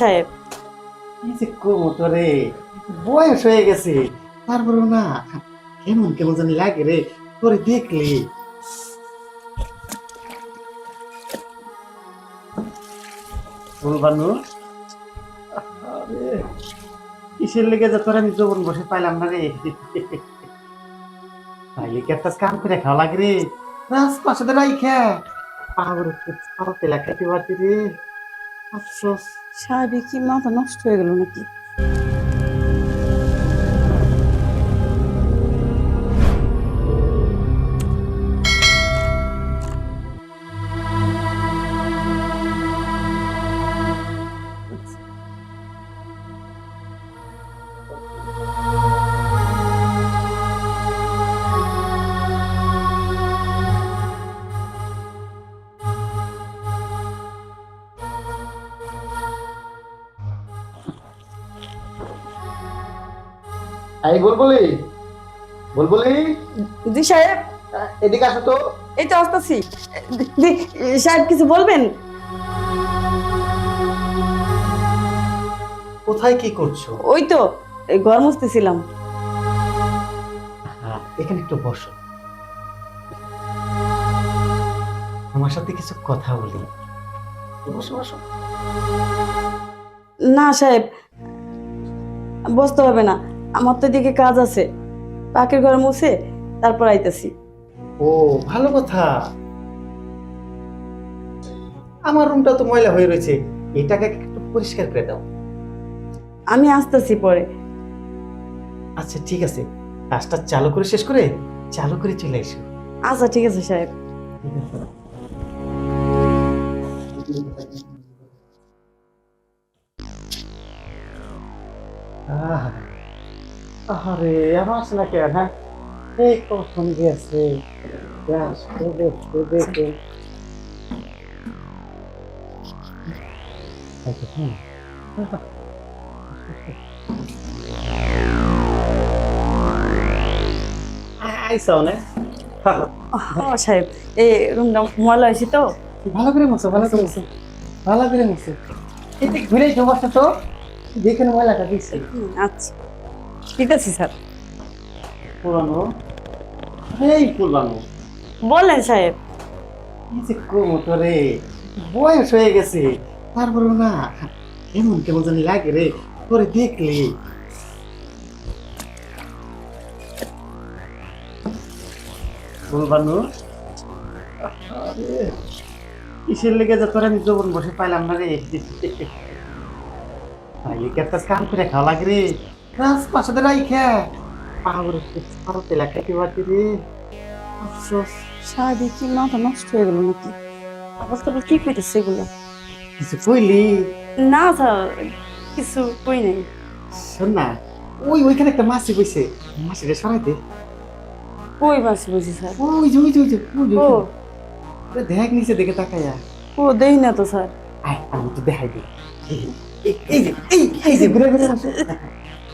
সাহেব। রে বয়স হয়ে গেছে তারপরে না। কেমন কেমন জানি লাগে রে, তোরে দেখলি। বলবানু কিসের লেগে যে তোর আমি যৌবন বসে পাইলাম না রে? তাইলে কি একটা কাম করে খাওয়া লাগে রে? রাস পাশে তো রাইখা পাওয়ার পাওয়াতে লাগাতে পারতি রে। আফসোস। সাহেবের মাথা নষ্ট হয়ে গেল নাকি? এই বলবলি। বলবলি? জি সাহেব। এদিকে আসো তো। এই তো আসতেছি। সাহেব কিছু বলবেন? কোথায় কি করছ? ওই তো এই ঘর মুছতেছিলাম। হ্যাঁ, এখানে একটু বসো। তোমার সাথে কিছু কথা বলি। বসো বসো। না সাহেব বসতে হবে না। আমার তো এদিকে কাজ আছে। পাখির ঘরে মুছে তারপর আইতেছি। ও ভালো কথা। আমার রুমটা তো ময়লা হয়ে রয়েছে। এটাকে একটু পরিষ্কার করে দাও। আমি আসতেছি পরে। আচ্ছা ঠিক আছে। কাজটা চালু করে শেষ করে চালু করে চলে এসো। আচ্ছা ঠিক আছে সাহেব। আহ, আরে আমার না কেন হ্যাঁ? এই কখন গেছে আচ্ছা, হুম। আইসা অনেক সাহেব এই রুমটা ময়লা হয়েছে তো? ভালো করে ভালো করে ভালো করে এতে ঘুরে তো যেখানে ময়লাটা দিচ্ছে আচ্ছা। ঠিক আছে স্যার। পুরানো? এই পুরানো। বললেন সাহেব। এই যে কোমতো রে বয়স হয়ে গেছে। তারপরে না কেমন কেমন জানি লাগে রে তোরে দেখলি। বলবানু আরে কিসের লেগে যে তোর আমি যৌবন বসে পাইলাম না রে? কি কাম করে খাওয়া লাগে রে? রাস পাশে তো রাইখা পাওয়ার পাওয়াতে লাগাতে রে? আফসোস। সাহেবের কি মাথা নষ্ট হয়ে গেল নাকি? অবস্থা কি কইতেছে এগুলো? কিছু কইলি? না স্যার কিছু কই নাই। শোন না ওই ওইখানে একটা মাছি বইছে। মাছিটা সরাইতে কই বাসি বুঝি স্যার? ওই যে ওই যে ওই যে ও। দেখ নিচে দেখে তাকায়া। ও দেই না তো স্যার। আয় আমি তো দেখাই দিই। এই- যে এই এই যে ঘুরে ঘুরে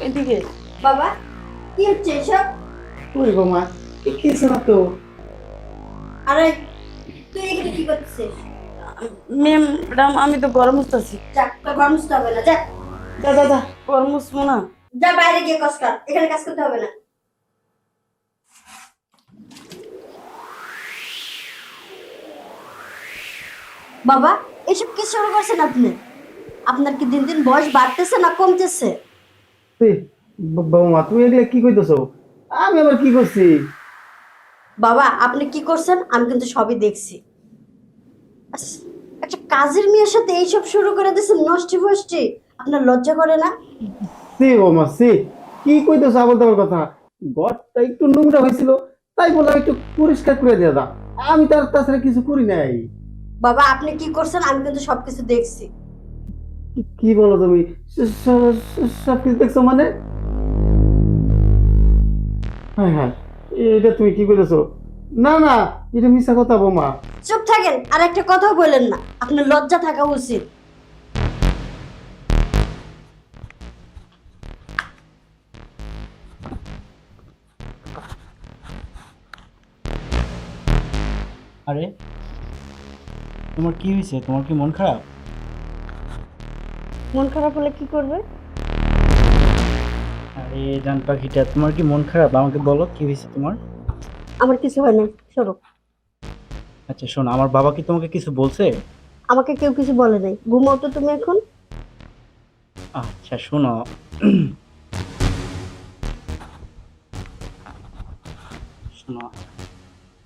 এদিকে বাবা কি হচ্ছে এসব? কিছু না তো? আরে তুই এখানে কি করছিস? ম্যাম আমি তো গরম ঘর মুছতে হবে না যা। যা যা যা গরম না। যা বাইরে গিয়ে কাজ কর এখানে কাজ করতে হবে না। বাবা এসব কি শুরু করছেন আপনি? আপনার কি দিন দিন বয়স বাড়তেছে না কমতেছে? বৌমা তুমি এগুলা কি কইতেছো? আমি আবার কি করছি? বাবা আপনি কি করছেন? আমি কিন্তু সবই দেখছি। একটা কাজের মেয়ের সাথে এইসব শুরু করে দিয়েছেন নষ্টি ফষ্টি আপনার লজ্জা করে না? সি বৌমা সি কি কইতেছো আবার তোমার কথা? ঘরটা একটু নোংরা হয়েছিল তাই বললাম একটু পরিষ্কার করে দিয়ে দাও। আমি তার তাছাড়া কিছু করি নাই। বাবা আপনি কি করছেন? আমি কিন্তু সবকিছু দেখছি। কি- বলো তুমি? সব কিছু দেখছ মানে? হ্যাঁ হ্যাঁ এটা তুমি কি করেছ না না এটা মিশা কথা বোমা। চুপ থাকেন আর একটা কথাও বললেন না। আপনার লজ্জা থাকা উচিত। আরে তোমার কি হয়েছে? তোমার কি মন খারাপ? মন খারাপ হলে কি করবে? আরে জান পাখিটা তোমার কি মন খারাপ? আমাকে বলো কি হয়েছে তোমার? আমার কিছু হয় না সরো। আচ্ছা শোনো আমার বাবা কি তোমাকে কিছু বলছে? আমাকে কেউ কিছু বলে নাই। ঘুমাও তো তুমি এখন। আচ্ছা শোনো। শোনো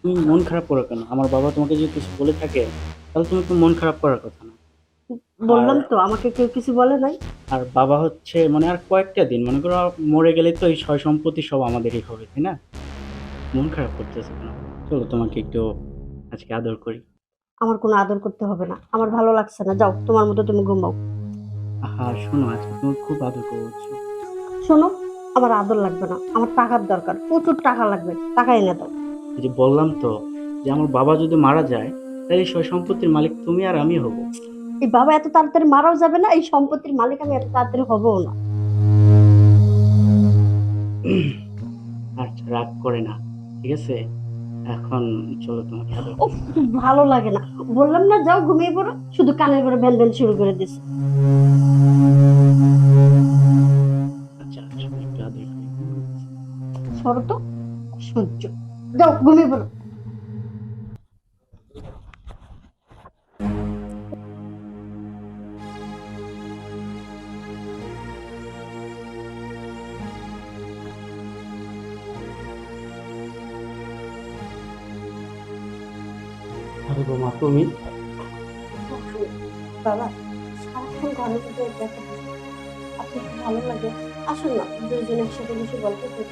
তুমি মন খারাপ করো কেন? আমার বাবা তোমাকে যদি কিছু বলে থাকে তাহলে তুমি তো মন খারাপ করার কথা না। বললাম তো আমাকে কেউ কিছু বলে নাই। আর বাবা হচ্ছে মানে আর কয়েকটা দিন মনে করো মরে গেলে তো এই সয় সম্পত্তি সব আমাদেরই হবে তাই না? মন খারাপ করতেছে কেন? চলো তোমাকে একটু আজকে আদর করি। আমার কোনো আদর করতে হবে না আমার ভালো লাগছে না যাও তোমার মতো তুমি ঘুমাও। হ্যাঁ শোনো আজকে তুমি খুব আদর করছ। শোনো আমার আদর লাগবে না আমার টাকার দরকার প্রচুর টাকা লাগবে টাকা এনে দাও। এই যে বললাম তো যে আমার বাবা যদি মারা যায় তাহলে সয় সম্পত্তির মালিক তুমি আর আমি হব। এই বাবা এত তাড়াতাড়ি মারাও যাবে না এই সম্পত্তির মালিক আমি এত তাড়াতাড়ি হবও না। আচ্ছা রাগ করে না ঠিক আছে? এখন চলো তোমাকে ভালো লাগে না। বললাম না যাও ঘুমিয়ে পড়ো শুধু কানের করে ভ্যান ভ্যান শুরু করে দিস আচ্ছা আচ্ছা সরো তো সহ্য। যাও ঘুমিয়ে পড়ো। তুমি? বাবা সারাক্ষণ ঘরের ভিতরে দেখো। আপনার ভালো লাগে। আসুন না দুইজন একসাথে বসে গল্প করি।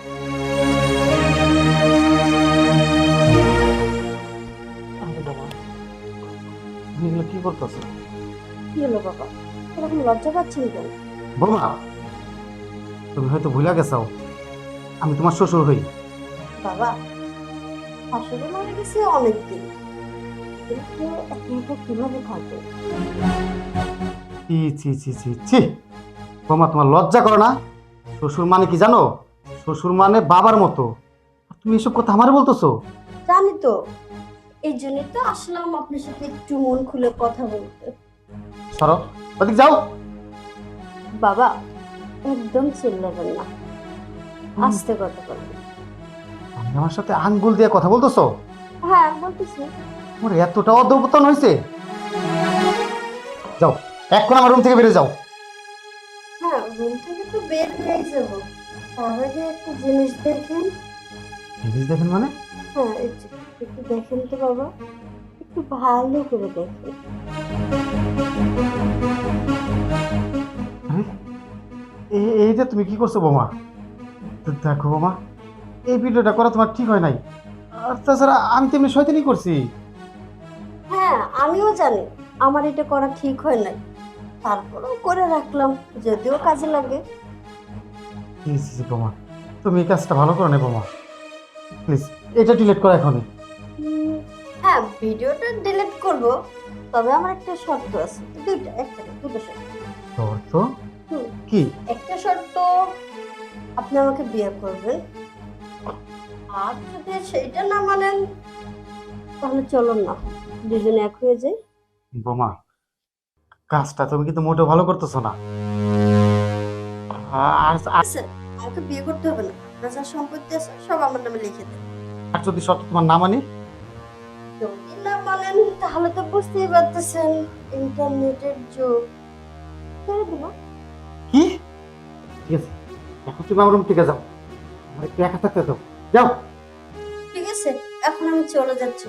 তুমি এগুলো কি করতেছো? কি হলো বাবা? এরকম লজ্জা পাচ্ছেন কেন? তুমি হয়তো ভুলে গেছো আমি তোমার শ্বশুর হই। বাবা শাশুড়ি মারা গেছে অনেকদিন। কীভাবে থাকবে ছি ছি ছি ছি ছি। বোমা তোমার লজ্জা করো না। শ্বশুর মানে কি জানো? শ্বশুর মানে বাবার মতো। আর তুমি এসব কথা আমারে বলতেছো? জানি তো। এই জন্যই তো আসলাম আপনার সাথে একটু মন খুলে কথা বলতে। সরো ওদিক যাও। বাবা একদম চিল্লাবেন না। আস্তে কথা বলবেন আমার সাথে আঙ্গুল দিয়ে কথা বলতেছো? হ্যাঁ বলতেছি। তোমার এতটা অধপতন হয়েছে যাও এখন আমার রুম থেকে বেরিয়ে যাও। হ্যাঁ রুম থেকে তো বের হয়ে যাব। তার আগে একটা জিনিস দেখেন। জিনিস দেখেন মানে? হ্যাঁ এই যে, একটু দেখেন তো বাবা। একটু ভালো করে দেখেন। এইটা তুমি কি করছ বোমা? দেখো বোমা এই ভিডিওটা করা তোমার ঠিক হয় নাই। আর তাছাড়া আমি তেমনি শয়তানি করছি। হ্যাঁ আমিও জানি আমার এটা করা ঠিক হয় নাই। তারপরেও করে রাখলাম যদিও কাজে লাগে। ছি, বোমা। তুমি এই কাজটা ভালো করো না বোমা। প্লিজ এটা ডিলিট করো এখনই। হ্যাঁ ভিডিওটা ডিলিট করব তবে আমার একটা শর্ত আছে। দুইটা একটা দুটো শর্ত। শর্ত। কি? একটা শর্ত আপনি আমাকে বিয়ে করবেন। আর যদি সেইটা না মানেন তাহলে চলুন না। দুজনে এক হয়ে যাই। বোমা কাজটা তুমি কিন্তু মোটেও ভালো করতেছো না। আর আর- আচ্ছা আমাকে বিয়ে করতে হবে না। আপনার যা সম্পত্তি আছে সব আমার নামে লিখে দেন। আর যদি শর্ত তোমার না মানি যদি না মানেন তাহলে তো বুঝতেই পারতেছেন ইন্টারনেটের যুগ। ছেড়ে দিব কি? ঠিক আছে এখন তুমি আমার রুম থেকে যাও। আমার একটু একা থাকতে দাও। যাও। ঠিক আছে এখন আমি চলে যাচ্ছি।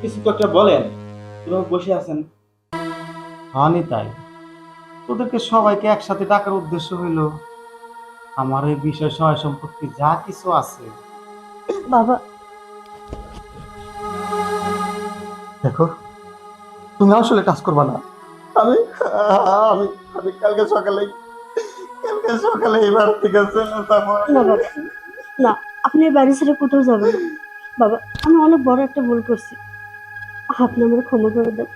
কিছু তো একটা বলেন। কীভাবে বসে আছেন। আমি তাই। তোদেরকে সবাইকে একসাথে ডাকার উদ্দেশ্য হইল আমার এই বিষয় সহায় সম্পত্তি যা কিছু আছে। বাবা। দেখো তুমি আসলে কাজ করবা না। আমি আমি আমি কালকে সকালে কালকে সকালে এবার থেকে চলে যাব। না আপনি বাড়ি ছেড়ে কোথাও যাবেন বাবা আমি অনেক বড় একটা ভুল করছি। আপনি আমার ক্ষমা করে দেন